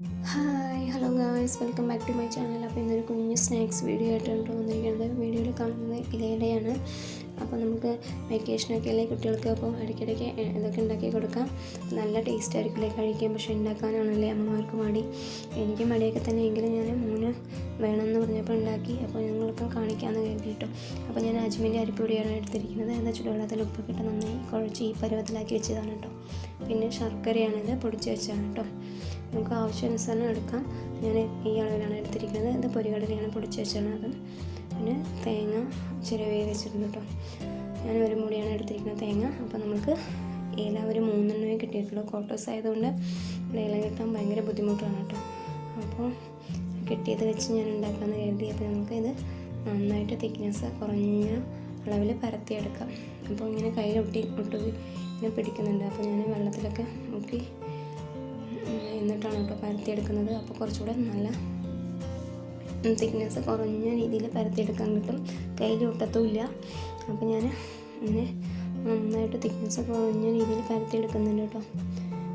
Hi hello guys welcome back to my channel അപ്പോൾ ഇന്നൊരു കുഞ്ഞ് സ്നാക്സ് വീഡിയോ ആയിട്ടാണ് വന്നിരിക്കുന്നത്. വീഡിയോയിൽ കാണുന്നത് ഇലയിലയാണ്. അപ്പോൾ നമുക്ക് വെക്കേഷനൊക്കെ അല്ലേ കുട്ടികൾക്ക്? അപ്പോൾ ഇടയ്ക്കിടയ്ക്ക് ഇതൊക്കെ ഉണ്ടാക്കി കൊടുക്കാം. നല്ല ടേസ്റ്റ് ആയിരിക്കില്ലേ കഴിക്കാൻ? പക്ഷേ ഉണ്ടാക്കാനാണല്ലേ അമ്മമാർക്ക് മടി. എനിക്ക് മടിയൊക്കെ തന്നെ. എങ്കിലും ഞാൻ മൂന്ന് വേണമെന്ന് പറഞ്ഞപ്പോൾ ഉണ്ടാക്കി. അപ്പോൾ ഞങ്ങൾക്ക് കാണിക്കാമെന്ന് കരുതിയിട്ടു. അപ്പോൾ ഞാൻ അജ്മീന്റെ അരിപ്പൊടിയാണ് എടുത്തിരിക്കുന്നത്. എന്താ ചുടുവെള്ളത്തിൽ ഉപ്പൊക്കെ ഇട്ട് നന്നായി കുഴച്ച് ഈ പരുവത്തിലാക്കി വെച്ചതാണ് കേട്ടോ. പിന്നെ ശർക്കരയാണിത് പൊടിച്ച് വെച്ചതാണ് കേട്ടോ. നമുക്ക് ആവശ്യാനുസരണം എടുക്കാം. ഞാൻ ഈ അളവിലാണ് എടുത്തിരിക്കുന്നത്. ഇത് പൊരികടലയാണ് പൊടിച്ച് വെച്ചിരുന്നത്. പിന്നെ തേങ്ങ ചിരവേ വെച്ചിട്ടുണ്ട് കേട്ടോ ഞാൻ ഒരു മുടിയാണ് എടുത്തിരിക്കുന്നത് തേങ്ങ. അപ്പോൾ നമുക്ക് ഏല ഒരു മൂന്നെണ്ണമേ കിട്ടിയിട്ടുള്ളൂ. കോട്ടോസ് ആയതുകൊണ്ട് ഏല കിട്ടാൻ ഭയങ്കര ബുദ്ധിമുട്ടാണ് കേട്ടോ അപ്പോൾ കിട്ടിയത് വെച്ച് ഞാൻ ഉണ്ടാക്കാമെന്ന് കരുതി. അപ്പോൾ നമുക്ക് ഇത് നന്നായിട്ട് തിക്നെസ് കുറഞ്ഞ അളവിൽ പരത്തിയെടുക്കാം. അപ്പോൾ ഇങ്ങനെ കയ്യിൽ ഒട്ടി ഒട്ടി ഇങ്ങനെ പിടിക്കുന്നുണ്ട്. അപ്പോൾ ഞാൻ വെള്ളത്തിലൊക്കെ മുക്കി എന്നിട്ടാണ് കേട്ടോ പരത്തിയെടുക്കുന്നത്. അപ്പോൾ കുറച്ചുകൂടെ നല്ല തിക്നെസ് കുറഞ്ഞ രീതിയിൽ പരത്തിയെടുക്കാൻ കിട്ടും. കയ്യിൽ ഒട്ടത്തുമില്ല. അപ്പോൾ ഞാൻ ഇങ്ങനെ നന്നായിട്ട് തിക്നെസ് കുറഞ്ഞ രീതിയിൽ പരത്തിയെടുക്കുന്നുണ്ട് കേട്ടോ.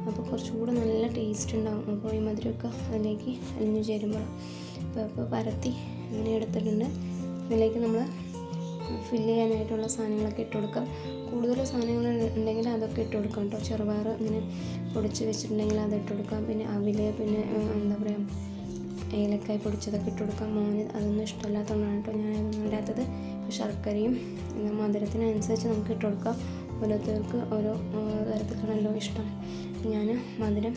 അപ്പോൾ കുറച്ചുകൂടെ നല്ല ടേസ്റ്റ് ഉണ്ടാകും അപ്പോൾ ഈ മധുരമൊക്കെ അതിലേക്ക് അലിഞ്ഞു ചേരുമ്പോൾ അപ്പോൾ അപ്പോൾ പരത്തി അങ്ങനെ എടുത്തിട്ടുണ്ട്. ഇതിലേക്ക് നമ്മൾ ഫില്ല് ചെയ്യാനായിട്ടുള്ള സാധനങ്ങളൊക്കെ ഇട്ട് കൊടുക്കാം. കൂടുതൽ സാധനങ്ങൾ ഉണ്ടെങ്കിൽ അതൊക്കെ ഇട്ട് കൊടുക്കാം കേട്ടോ. ചെറുപയർ ഇങ്ങനെ പൊടിച്ച് വെച്ചിട്ടുണ്ടെങ്കിൽ അത് ഇട്ട് കൊടുക്കാം. പിന്നെ അവിൽ പിന്നെ എന്താ പറയുക ഏലക്കായ് പൊടിച്ചതൊക്കെ ഇട്ട് കൊടുക്കാം. മോന് അതൊന്നും ഇഷ്ടമല്ലാത്തതുകൊണ്ടാണ് കേട്ടോ ഞാൻ അതൊന്നും ഇടാത്തത്. ശർക്കരയും മധുരത്തിനനുസരിച്ച് നമുക്ക് ഇട്ട് കൊടുക്കാം. ഓരോരുത്തർക്ക് ഓരോ തരത്തിലാണല്ലോ ഇഷ്ടം. ഞാൻ മധുരം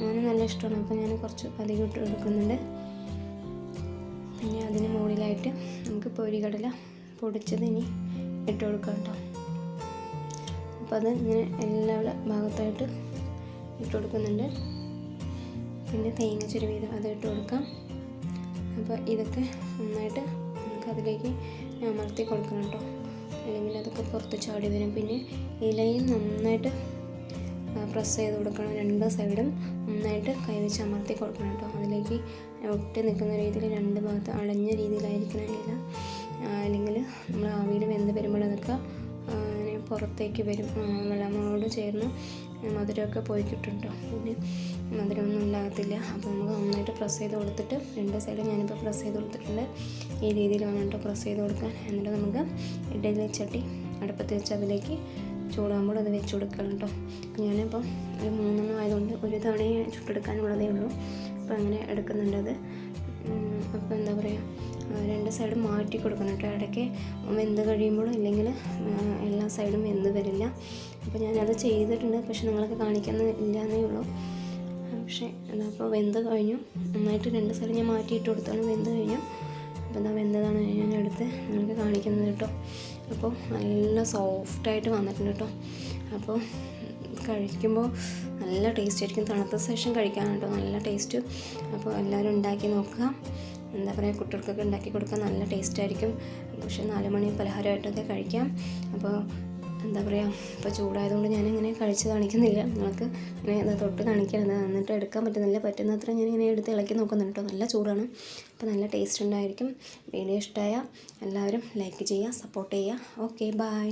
മോന് നല്ല ഇഷ്ടമാണ്. അപ്പോൾ ഞാൻ കുറച്ച് അധികം ഇട്ട് കൊടുക്കുന്നുണ്ട്. പിന്നെ അതിന് മുകളിലായിട്ട് നമുക്ക് പൊരികടല പൊടിച്ചത് ഇനി ഇട്ട് കൊടുക്കാം കേട്ടോ. അപ്പോൾ അത് ഇങ്ങനെ എല്ലാ ഭാഗത്തായിട്ട് ഇട്ട് കൊടുക്കുന്നുണ്ട്. പിന്നെ തേങ്ങ ചെരുവീതം അത് ഇട്ട് കൊടുക്കാം. അപ്പോൾ ഇതൊക്കെ നന്നായിട്ട് നമുക്ക് അതിലേക്ക് അമർത്തി കൊടുക്കണം കേട്ടോ. അല്ലെങ്കിൽ അതൊക്കെ പുറത്ത് ചാടി വരും. പിന്നെ ഇലയും നന്നായിട്ട് പ്രസ് ചെയ്ത് കൊടുക്കണം രണ്ട് സൈഡും. നന്നായിട്ട് കൈവച്ച് അമർത്തി കൊടുക്കണം കേട്ടോ. അതിലേക്ക് ഒട്ടി നിൽക്കുന്ന രീതിയിൽ രണ്ട് ഭാഗത്ത് അടഞ്ഞ രീതിയിലായിരിക്കണം ഇല. അല്ലെങ്കിൽ നമ്മൾ ആവിയിൽ വെന്ത് വരുമ്പോൾ അതൊക്കെ അങ്ങനെ പുറത്തേക്ക് വരും. വെള്ളമോട് ചേർന്ന് മധുരമൊക്കെ പോയി കിട്ടുന്നുണ്ടോ പിന്നെ മധുരമൊന്നും ഉണ്ടാകത്തില്ല. അപ്പോൾ നമുക്ക് നന്നായിട്ട് പ്രസ് ചെയ്ത് കൊടുത്തിട്ട് രണ്ട് സൈഡും ഞാനിപ്പോൾ പ്രസ് ചെയ്ത് കൊടുത്തിട്ടുണ്ട്. ഈ രീതിയിൽ വേണം കേട്ടോ പ്രസ് ചെയ്ത് കൊടുക്കാൻ. എന്നിട്ട് നമുക്ക് ഇഡലി ചട്ടി അടുപ്പത്ത് വെച്ച് അതിലേക്ക് ചൂടാകുമ്പോൾ അത് വെച്ച് കൊടുക്കണം കേട്ടോ. ഞാനിപ്പം ഒരു മൂന്നെണ്ണം ആയതുകൊണ്ട് ഒരു തവണയെ ചുട്ടെടുക്കാനുള്ളതേ ഉള്ളൂ. അപ്പോൾ അങ്ങനെ എടുക്കുന്നുണ്ട് അത്. അപ്പോൾ എന്താ പറയുക രണ്ട് സൈഡും മാറ്റി കൊടുക്കണം കേട്ടോ. ഇടയ്ക്ക് വെന്ത് കഴിയുമ്പോൾ ഇല്ലെങ്കിൽ എല്ലാ സൈഡും വെന്ത് വരില്ല. അപ്പോൾ ഞാനത് ചെയ്തിട്ടുണ്ട് പക്ഷെ നിങ്ങൾക്ക് കാണിക്കുന്ന എന്നേ ഉള്ളൂ. പക്ഷേ അപ്പോൾ വെന്ത് കഴിഞ്ഞു. നന്നായിട്ട് രണ്ട് സൈഡും ഞാൻ മാറ്റിയിട്ട് കൊടുത്താണ് വെന്ത് കഴിഞ്ഞു. അപ്പോൾ എന്താ വെന്തതാണ് ഞാൻ എടുത്ത് നിങ്ങൾക്ക് കാണിക്കുന്നത് കേട്ടോ. അപ്പോൾ നല്ല സോഫ്റ്റായിട്ട് വന്നിട്ടുണ്ട് കേട്ടോ. അപ്പോൾ കഴിക്കുമ്പോൾ നല്ല ടേസ്റ്റ് ആയിരിക്കും. തണുത്ത ശേഷം കഴിക്കാനുണ്ടോ. നല്ല ടേസ്റ്റ് അപ്പോൾ എല്ലാവരും ഉണ്ടാക്കി നോക്കുക. എന്താ പറയുക? കുട്ടികൾക്കൊക്കെ ഉണ്ടാക്കി കൊടുക്കാൻ നല്ല ടേസ്റ്റ് ആയിരിക്കും. പക്ഷേ നാല് മണി പലഹാരമായിട്ടൊക്കെ കഴിക്കാം. അപ്പോൾ എന്താ പറയുക? ഇപ്പോൾ ചൂടായതുകൊണ്ട് ഞാനിങ്ങനെ കഴിച്ച് കാണിക്കുന്നില്ല. നിങ്ങൾക്ക് ഇങ്ങനെ അത് തൊട്ട് കാണിക്കരുത്. എന്നിട്ട് എടുക്കാൻ പറ്റുന്നില്ല. പറ്റുന്നത്ര ഞാനിങ്ങനെ എടുത്ത് ഇളക്കി നോക്കുന്നുണ്ട് കേട്ടോ. നല്ല ചൂടാണ്. അപ്പോൾ നല്ല ടേസ്റ്റ് ഉണ്ടായിരിക്കും. വീഡിയോ ഇഷ്ടമായ എല്ലാവരും ലൈക്ക് ചെയ്യുക സപ്പോർട്ട് ചെയ്യുക. Okay bye